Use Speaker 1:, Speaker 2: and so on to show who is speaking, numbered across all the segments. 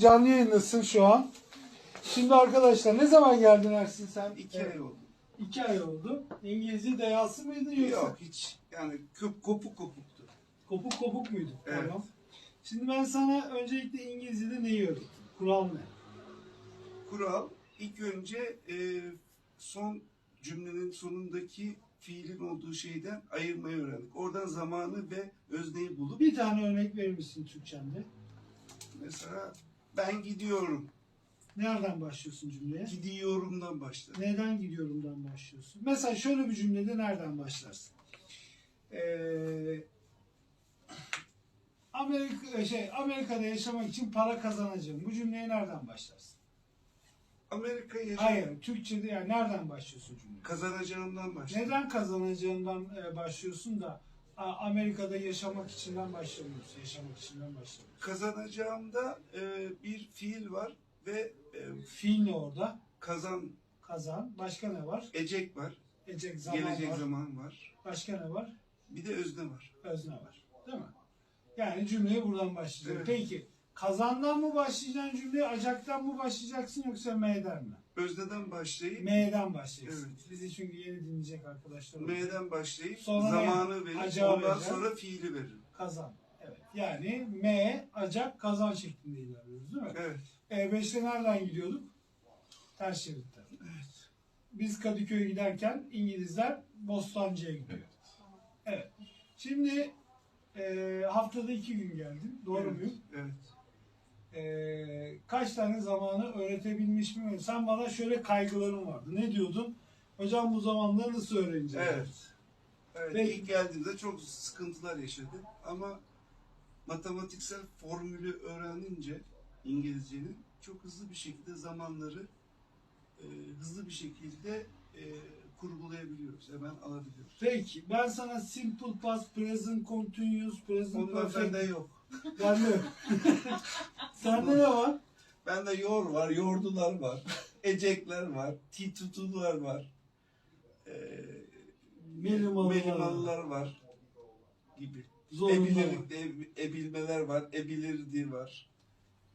Speaker 1: Canlı yayındasın şu an. Şimdi arkadaşlar ne zaman geldin Ersin sen?
Speaker 2: İki
Speaker 1: Evet,
Speaker 2: ay oldu.
Speaker 1: iki ay oldu. İngilizce deyası mıydı yoksa?
Speaker 2: Yok hiç yani köp, kopuk kopuktu.
Speaker 1: Kopuk kopuk muydu?
Speaker 2: Evet.
Speaker 1: Tamam. Şimdi ben sana öncelikle İngilizce'de neyi öğrettim? Kural ne?
Speaker 2: Kural ilk önce e, son cümlenin sonundaki fiilin olduğu şeyden ayırmayı öğrendik. Oradan zamanı ve özneyi bulup
Speaker 1: Bir tane örnek verir misin Türkçemde?
Speaker 2: mesela ben gidiyorum.
Speaker 1: Nereden başlıyorsun cümleye?
Speaker 2: Gidiyorumdan başladım.
Speaker 1: Neden gidiyorumdan başlıyorsun? Mesela şöyle bir cümlede nereden başlarsın? Ee, Amerika şey Amerika'da yaşamak için para kazanacağım. Bu cümleye nereden başlarsın?
Speaker 2: Amerika yaşam
Speaker 1: Hayır, Türkçe'de yani nereden başlıyorsun cümleye?
Speaker 2: kazanacağımdan başladım.
Speaker 1: Neden kazanacağından e, başlıyorsun da Amerika'da yaşamak içinden başlamıyorsun. Yaşamak içinden başlamıyorsun.
Speaker 2: Kazanacağımda e, bir fiil var ve e,
Speaker 1: Fiil ne orada?
Speaker 2: kazan
Speaker 1: Kazan. Başka ne var?
Speaker 2: ecek var.
Speaker 1: Ecek zaman
Speaker 2: gelecek
Speaker 1: var.
Speaker 2: zaman var.
Speaker 1: Başka ne var?
Speaker 2: Bir de özne var.
Speaker 1: özne var. Değil mi? Yani cümleye buradan başlayacak.
Speaker 2: Evet.
Speaker 1: Peki kazandan mı başlayacaksın cümleye, acaktan mı başlayacaksın yoksa M'den mi?
Speaker 2: Özneden başlayıp
Speaker 1: M'den başlayacaksın.
Speaker 2: Evet.
Speaker 1: Bizi çünkü yeni dinleyecek arkadaşlar. olacak.
Speaker 2: M'den başlayıp
Speaker 1: Sonra
Speaker 2: zamanı verip
Speaker 1: Acağı
Speaker 2: ondan
Speaker 1: vereceğim.
Speaker 2: sonra fiili veririm.
Speaker 1: Kazan. Evet. Yani M, acak, kazan şeklinde ilerliyoruz değil mi?
Speaker 2: Evet.
Speaker 1: E5'te nereden gidiyorduk? Ters şeritten.
Speaker 2: Evet.
Speaker 1: Biz Kadıköy'e giderken İngilizler Bostancı'ya gidiyor. Evet. Şimdi e, haftada iki gün geldin. Doğru
Speaker 2: evet.
Speaker 1: muyum?
Speaker 2: Evet.
Speaker 1: Ee, kaç tane zamanı öğretebilmiş miyim? Sen bana şöyle kaygıların vardı. Ne diyordun? Hocam bu zamanları nasıl öğreneceğiz?
Speaker 2: Evet. Evet.
Speaker 1: Peki.
Speaker 2: İlk geldiğimde çok sıkıntılar yaşadım ama matematiksel formülü öğrenince İngilizcenin çok hızlı bir şekilde zamanları e, hızlı bir şekilde e, kurgulayabiliyoruz. Hemen alabiliyoruz.
Speaker 1: Peki ben sana simple past, present continuous, present
Speaker 2: Onlar
Speaker 1: perfect...
Speaker 2: bende yok.
Speaker 1: Bende yok. Sende ne var?
Speaker 2: Bende yor var, yordular var, ecekler var, titutular var. E,
Speaker 1: Melimalılar var.
Speaker 2: melimalılar var gibi.
Speaker 1: Zorunlu var.
Speaker 2: Ebilir, e- ebilmeler var, ebilirdi var.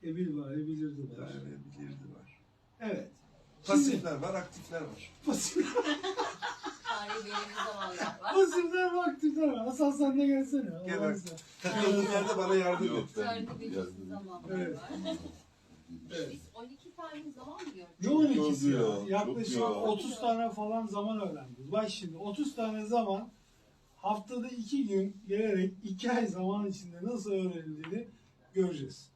Speaker 1: Ebil var, ebilirdi var.
Speaker 2: Yani ebilirdi var.
Speaker 1: Evet.
Speaker 2: Pasifler var, aktifler var.
Speaker 1: Pasif,
Speaker 3: Tarihi belirli zamanlar var.
Speaker 1: ve aktifler var. Hasan sen de gelsene.
Speaker 2: Gel bak.
Speaker 1: izniyle.
Speaker 2: Takıldığım yerde bana yardım
Speaker 4: Yok.
Speaker 2: et.
Speaker 3: Zamanlar
Speaker 1: Evet.
Speaker 3: var.
Speaker 1: Evet.
Speaker 3: Biz 12 tane zaman mı gördük?
Speaker 1: Ne 12'si ya? Yaklaşık
Speaker 4: çok ya.
Speaker 1: 30 tane falan zaman öğrendik. Bak şimdi 30 tane zaman haftada 2 gün gelerek 2 ay zaman içinde nasıl öğrenildiğini göreceğiz.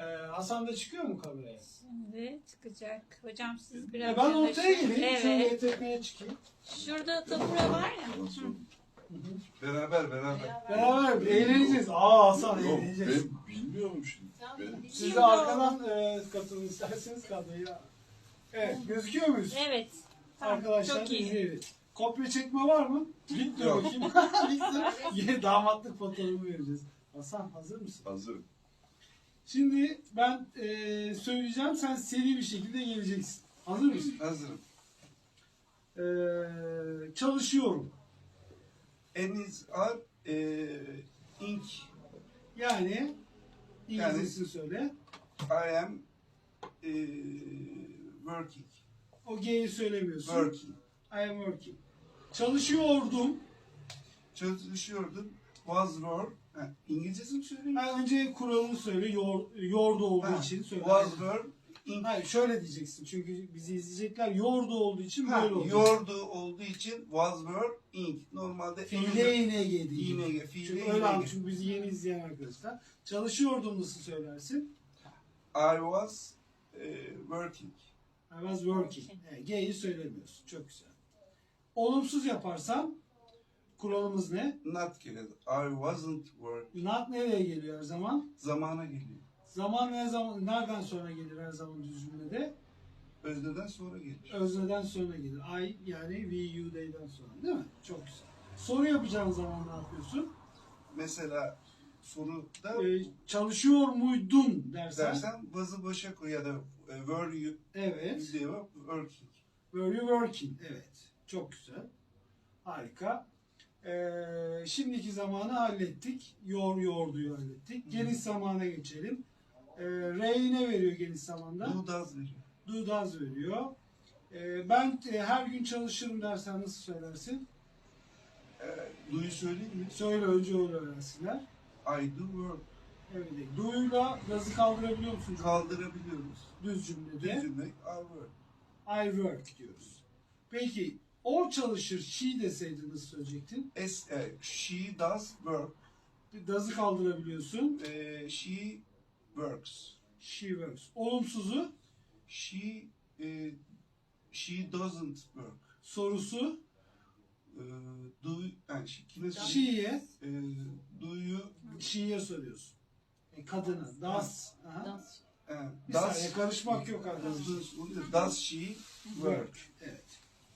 Speaker 1: Ee, Hasan da çıkıyor mu kameraya?
Speaker 5: Şimdi çıkacak. Hocam siz
Speaker 1: Ee,
Speaker 5: biraz
Speaker 1: ben ortaya
Speaker 5: yaklaşın.
Speaker 1: geleyim. Şöyle
Speaker 5: Evet.
Speaker 1: çıkayım.
Speaker 5: Şurada tabure var ya. Hı.
Speaker 2: Beraber, beraber.
Speaker 1: Beraber eğleneceğiz. Aa Hasan
Speaker 4: Yok
Speaker 1: eğleneceğiz.
Speaker 4: ben bilmiyorum şimdi. Ben,
Speaker 1: Siz de arkadan e, katılın isterseniz kadroya. Evet gözüküyor muyuz?
Speaker 5: Evet. Tamam,
Speaker 1: Arkadaşlar
Speaker 5: çok iyi.
Speaker 1: izleyelim. Kopya çekme var mı? Bitti
Speaker 2: Yok.
Speaker 1: bakayım. Bitti. Yine damatlık fotoğrafı vereceğiz. Hasan hazır mısın?
Speaker 4: hazırım.
Speaker 1: Şimdi ben e, söyleyeceğim sen seri bir şekilde geleceksin. Hazır mısın?
Speaker 2: Hazırım.
Speaker 1: E, çalışıyorum.
Speaker 2: Eniz are e, ink.
Speaker 1: Yani İngilizcesini söyle.
Speaker 2: I am e, working.
Speaker 1: O G'yi söylemiyorsun.
Speaker 2: Working.
Speaker 1: I am working. Çalışıyordum.
Speaker 2: Çalışıyordum. Was were. Ha, İngilizcesini söyleyeyim?
Speaker 1: Önce kuralını söyle. Yor, yoğurdu olduğu
Speaker 2: Ha,
Speaker 1: için söyle.
Speaker 2: Was were ink.
Speaker 1: Hayır şöyle diyeceksin. Çünkü bizi izleyecekler. Yoğurdu olduğu için
Speaker 2: Ha,
Speaker 1: böyle oldu.
Speaker 2: yordu olduğu için was were ink. Normalde
Speaker 1: Fiile ING değil.
Speaker 2: İNG, fiile
Speaker 1: Çünkü
Speaker 2: ING.
Speaker 1: öyle anladım. Çünkü bizi yeni izleyen arkadaşlar. Çalışıyordum nasıl söylersin?
Speaker 2: I was e, working.
Speaker 1: I was working. Evet, G'yi söylemiyorsun. Çok güzel. Olumsuz yaparsan kuralımız ne?
Speaker 2: Not gelir. I wasn't working.
Speaker 1: Not nereye geliyor her zaman?
Speaker 2: Zamana geliyor.
Speaker 1: Zaman ne zaman nereden sonra gelir her zaman düz cümlede?
Speaker 2: Özneden sonra gelir.
Speaker 1: Özneden sonra gelir. I yani we, you, they'den sonra. Değil mi? Çok güzel. Soru yapacağın zaman ne yapıyorsun?
Speaker 2: Mesela soruda
Speaker 1: Ee, çalışıyor muydun dersen.
Speaker 2: dersen was'ı başa koy ya da e, were you
Speaker 1: Evet.
Speaker 2: diye working.
Speaker 1: Were you working? Evet. Çok güzel. Harika. Ee, şimdiki zamanı hallettik. Yor yorduyu hallettik. Geniş zamana geçelim. E, R'yi ne veriyor geniş zamanda?
Speaker 2: Does veriyor.
Speaker 1: Does veriyor. E, ben e, her gün çalışırım dersen nasıl söylersin?
Speaker 2: Ee, do'yu söyleyeyim mi?
Speaker 1: Söyle önce öyle öğrensinler.
Speaker 2: I do work.
Speaker 1: Evet. Do'yla does'ı kaldırabiliyor musun?
Speaker 2: Kaldırabiliyoruz.
Speaker 1: Düz cümlede.
Speaker 2: Düz cümle I work.
Speaker 1: I work diyoruz. Peki o çalışır, she deseydin nasıl söyleyecektin?
Speaker 2: Es, e, she does work.
Speaker 1: Does'ı kaldırabiliyorsun.
Speaker 2: Ee, she works.
Speaker 1: She works. Olumsuzu,
Speaker 2: She e, she doesn't work.
Speaker 1: sorusu,
Speaker 2: Ee, do yani she, kime söyleyeyim?
Speaker 1: she'ye,
Speaker 2: Ee, do you
Speaker 1: she'ye soruyorsun. E, kadına, does. Aha.
Speaker 3: Dans.
Speaker 2: e,
Speaker 1: Bir
Speaker 2: does
Speaker 1: saniye karışmak yok arkadaşlar.
Speaker 2: does, does she work?
Speaker 1: Evet.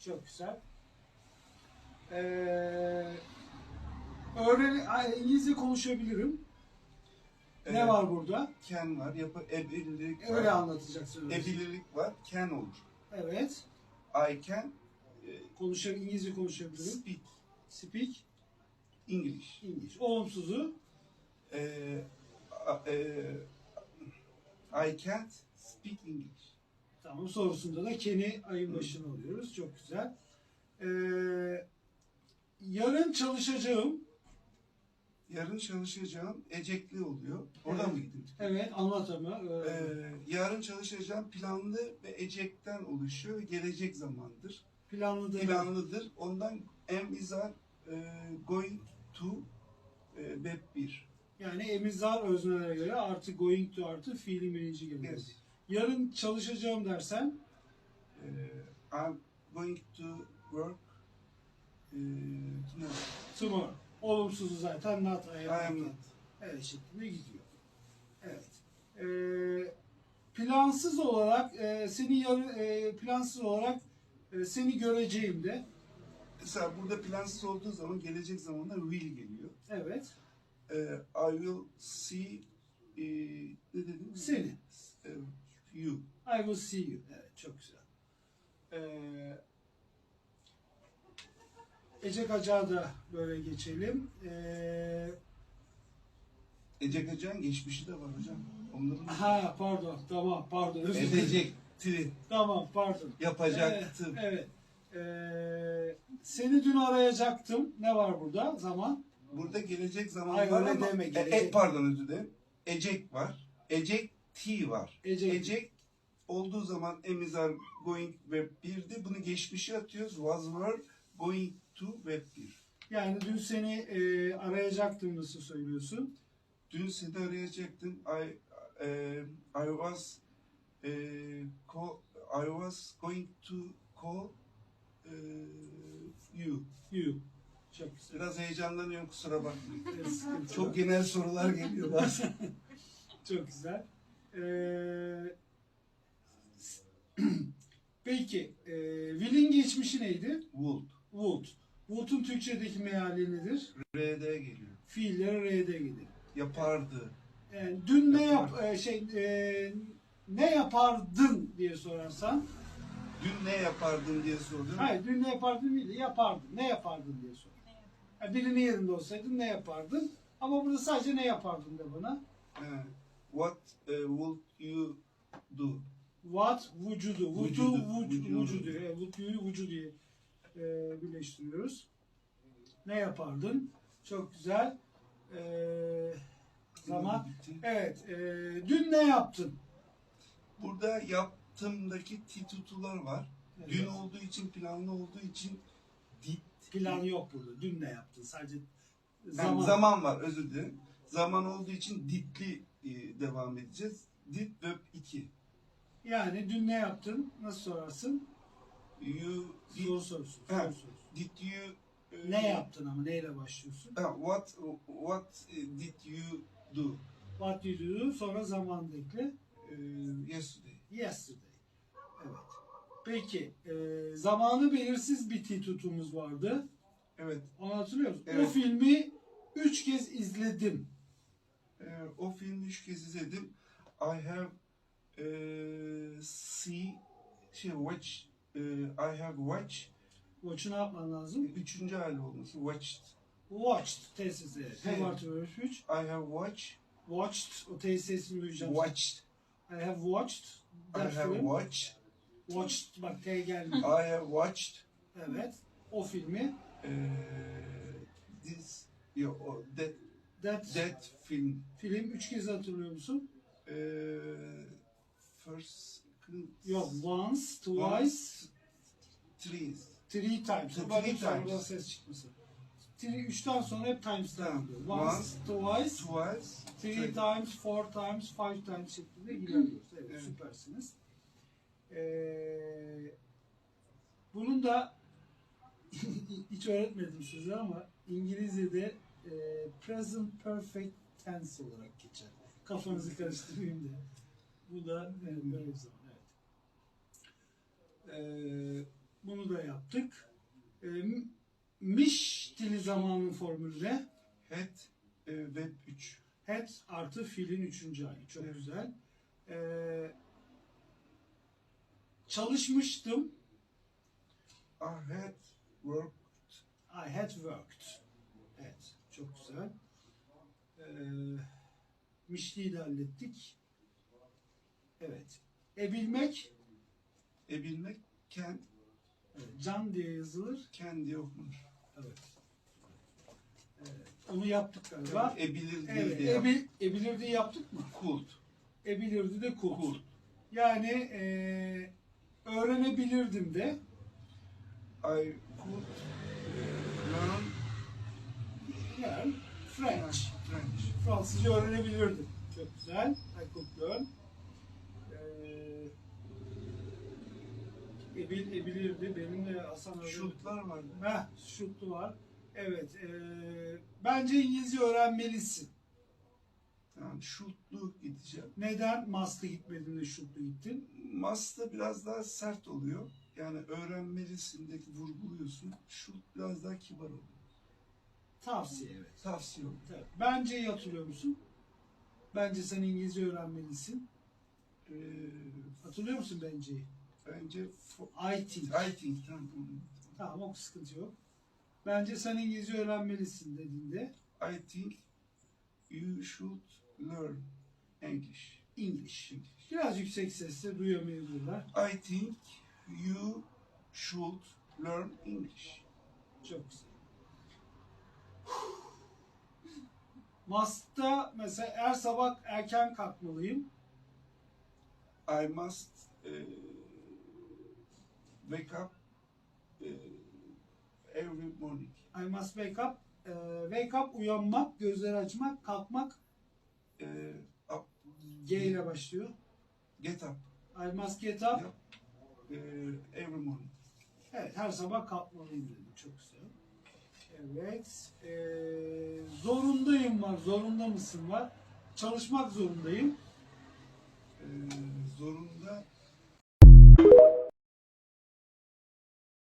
Speaker 1: Çok güzel. Ee, öğren İngilizce konuşabilirim. Ne
Speaker 2: Ee,
Speaker 1: var burada?
Speaker 2: Can var. Yapı ebililik var.
Speaker 1: Öyle anlatacaksın. öyle.
Speaker 2: Ebililik var. Can olur.
Speaker 1: Evet.
Speaker 2: I can e,
Speaker 1: Konuşa, İngilizce konuşabilirim.
Speaker 2: speak
Speaker 1: Speak
Speaker 2: English.
Speaker 1: English. Olumsuzu
Speaker 2: Ee, a- e, I can't speak English.
Speaker 1: Tamam sorusunda da Ken'i ayın başına alıyoruz. Çok güzel. Ee, yarın çalışacağım.
Speaker 2: Yarın çalışacağım ecekli oluyor. Oradan
Speaker 1: Evet.
Speaker 2: mı gittim?
Speaker 1: Evet anlat ama. Ee,
Speaker 2: Ee, yarın çalışacağım planlı ve ecekten oluşuyor. Gelecek zamandır.
Speaker 1: planlı da
Speaker 2: Planlıdır. Ondan am is are e, going to e, web 1.
Speaker 1: yani emizar öznelere göre artı going to artı fiilin birinci geliyor.
Speaker 2: Yes.
Speaker 1: Yarın çalışacağım dersen
Speaker 2: E, I'm going to work e, tomorrow.
Speaker 1: tomorrow. Olumsuzu zaten not I am not. Evet şeklinde gidiyor. Evet. Ee, plansız olarak e, seni yarı, e, plansız olarak e, seni göreceğim de.
Speaker 2: Mesela burada plansız olduğu zaman gelecek zamanda will geliyor.
Speaker 1: Evet.
Speaker 2: E, I will see e, ne dedim?
Speaker 1: Seni.
Speaker 2: E, you.
Speaker 1: I will see you. Evet çok güzel. Ee, Ece Kacağı da böyle geçelim. Ee,
Speaker 2: Ecek Acan geçmişi de var hocam. Onların
Speaker 1: ha pardon tamam pardon özür dilerim.
Speaker 2: edecekti,
Speaker 1: Tamam pardon.
Speaker 2: yapacaktı.
Speaker 1: Evet. evet. Ee, seni dün arayacaktım. Ne var burada zaman?
Speaker 2: Burada gelecek zaman
Speaker 1: Hayır,
Speaker 2: var
Speaker 1: öyle
Speaker 2: ama
Speaker 1: deme,
Speaker 2: e,
Speaker 1: gelecek.
Speaker 2: e, pardon özür dilerim. Ecek var. Ecek T var.
Speaker 1: Ecek.
Speaker 2: Ecek olduğu zaman emizar going web 1'di. Bunu geçmişe atıyoruz. Was were going to web 1.
Speaker 1: Yani dün seni e, arayacaktım nasıl söylüyorsun?
Speaker 2: Dün seni arayacaktım. I e, I was e, call, I was going to call e, you.
Speaker 1: You. Çok güzel.
Speaker 2: Biraz heyecanlanıyorum kusura bakmayın. Çok genel sorular geliyor bazen.
Speaker 1: Çok güzel. Ee, Peki, e, Will'in geçmişi neydi?
Speaker 2: Would.
Speaker 1: Would. Wood'un Türkçedeki meali nedir?
Speaker 2: RD geliyor.
Speaker 1: Fiilleri R'de gelir.
Speaker 2: Yapardı.
Speaker 1: Yani dün ne yap e, şey e, ne yapardın diye sorarsan,
Speaker 2: Dün ne yapardın diye sordum.
Speaker 1: hayır dün ne yapardın değil de yapardın. Ne yapardın diye sor. Yani birinin yerinde olsaydın ne yapardın? Ama burada sadece ne yapardın de bana.
Speaker 2: He. What eh, would you do?
Speaker 1: What vücudu, vucu,
Speaker 2: Vücudu, vücudu.
Speaker 1: evet, vücudu, vücudu diye e, birleştiriyoruz. Ne yapardın? Çok güzel. E, zaman. Evet, e, dün ne yaptın?
Speaker 2: Burada yaptığımdaki titular var.
Speaker 1: Evet.
Speaker 2: Dün olduğu için, planlı olduğu için did.
Speaker 1: Plan yok burada. Dün ne yaptın? Sadece
Speaker 2: Yani
Speaker 1: zaman.
Speaker 2: zaman. var, özür dilerim. Zaman olduğu için didli eh, devam edeceğiz. Did verb 2.
Speaker 1: Yani dün ne yaptın? Nasıl sorarsın?
Speaker 2: You did,
Speaker 1: Soru sorusu.
Speaker 2: Ha.
Speaker 1: Soru sorusu.
Speaker 2: did you eh,
Speaker 1: Ne yaptın ama neyle başlıyorsun?
Speaker 2: Ha, what what eh, did you do
Speaker 1: What you do, sonra zaman ekle.
Speaker 2: yesterday?
Speaker 1: Yesterday. Evet. Peki, e, zamanı belirsiz bir titutumuz vardı.
Speaker 2: Evet.
Speaker 1: Onu hatırlıyor musun? O
Speaker 2: Evet.
Speaker 1: filmi üç kez izledim.
Speaker 2: Ee, o filmi üç kez izledim. I have e, see şey watch e, I have watched
Speaker 1: Watch'u ne yapman lazım?
Speaker 2: üçüncü hali olması watched
Speaker 1: Watched. Tesis evet.
Speaker 2: Evet.
Speaker 1: Have artı verb üç.
Speaker 2: I have watched
Speaker 1: Watched. O T sesini duyacağım.
Speaker 2: Watched.
Speaker 1: I have watched.
Speaker 2: I
Speaker 1: That
Speaker 2: have
Speaker 1: film.
Speaker 2: watched.
Speaker 1: Watched. Bak T geldi.
Speaker 2: I have watched
Speaker 1: evet. O filmi.
Speaker 2: uh, this yo, o- that
Speaker 1: That,
Speaker 2: that film
Speaker 1: film üç kez hatırlıyor musun?
Speaker 2: uh, first
Speaker 1: Yok. Once, twice,
Speaker 2: once, three.
Speaker 1: three times.
Speaker 2: Three
Speaker 1: lütfen
Speaker 2: times.
Speaker 1: ses çıkmasın. Three, üçten sonra hep times'ten
Speaker 2: Tamam.
Speaker 1: gidiyor. Once, twice,
Speaker 2: Twice.
Speaker 1: three times, four times, five times şeklinde ilerliyoruz. Evet,
Speaker 2: Evet.
Speaker 1: süpersiniz. Ee, bunun da hiç öğretmedim size ama İngilizce'de e, present perfect tense olarak geçer. Kafanızı karıştırmayayım diye. Bu da e, böyle bir zaman. Evet. Ee, bunu da yaptık. M- miş dili zamanın formülü ne?
Speaker 2: Het e, web 3.
Speaker 1: Had artı fiilin üçüncü hali. Çok
Speaker 2: Evet.
Speaker 1: güzel. Ee, çalışmıştım.
Speaker 2: I had work
Speaker 1: I had worked. Evet. Çok güzel. Ee, mişliği de hallettik. Evet. Ebilmek.
Speaker 2: ebilmek can
Speaker 1: Evet, can diye yazılır.
Speaker 2: diye okunur.
Speaker 1: Evet. Evet, Onu yaptık galiba.
Speaker 2: Ebilir diye
Speaker 1: Evet.
Speaker 2: yap.
Speaker 1: Ebil, ebilirdi yaptık mı?
Speaker 2: Kult.
Speaker 1: Ebilirdi de kult.
Speaker 2: Kult.
Speaker 1: Yani eee, öğrenebilirdim de.
Speaker 2: I could learn
Speaker 1: French.
Speaker 2: French.
Speaker 1: Fransızca öğrenebilirdim. Çok güzel. I could learn. Eee ebil, ebilirdi. Benim de Hasan öyle.
Speaker 2: Şutlar vardı.
Speaker 1: Heh, şutlu var. Evet. eee, bence İngilizce öğrenmelisin.
Speaker 2: Yani şutlu gideceğim.
Speaker 1: Neden must'ı gitmedin de şutlu gittin?
Speaker 2: Must biraz daha sert oluyor. Yani öğrenmelisindeki vurguluyorsun. Şut biraz daha kibar oluyor.
Speaker 1: Tavsiye evet.
Speaker 2: Tavsiye oluyor.
Speaker 1: Evet. Bence hatırlıyor musun? Bence sen İngilizce öğrenmelisin.
Speaker 2: Ee,
Speaker 1: Hatırlıyor musun benceyi?
Speaker 2: bence
Speaker 1: I think.
Speaker 2: I think tamam.
Speaker 1: Tamam o sıkıntı yok. Bence sen İngilizce öğrenmelisin dediğinde
Speaker 2: I think you should learn English.
Speaker 1: English. Biraz yüksek sesle duyamayabilirler.
Speaker 2: I think you should learn English.
Speaker 1: Çok güzel. Must'ta mesela her sabah erken kalkmalıyım.
Speaker 2: I must uh, wake up uh, every morning.
Speaker 1: I must wake up. Ee, wake up uyanmak, gözleri açmak, kalkmak
Speaker 2: Uh, up,
Speaker 1: G ile başlıyor.
Speaker 2: get up
Speaker 1: I must get up.
Speaker 2: Yep. uh, every morning.
Speaker 1: Evet, her sabah kalkmalıyım dedim. Çok güzel. Evet. E, zorundayım var. Zorunda mısın var. Çalışmak zorundayım. E, zorunda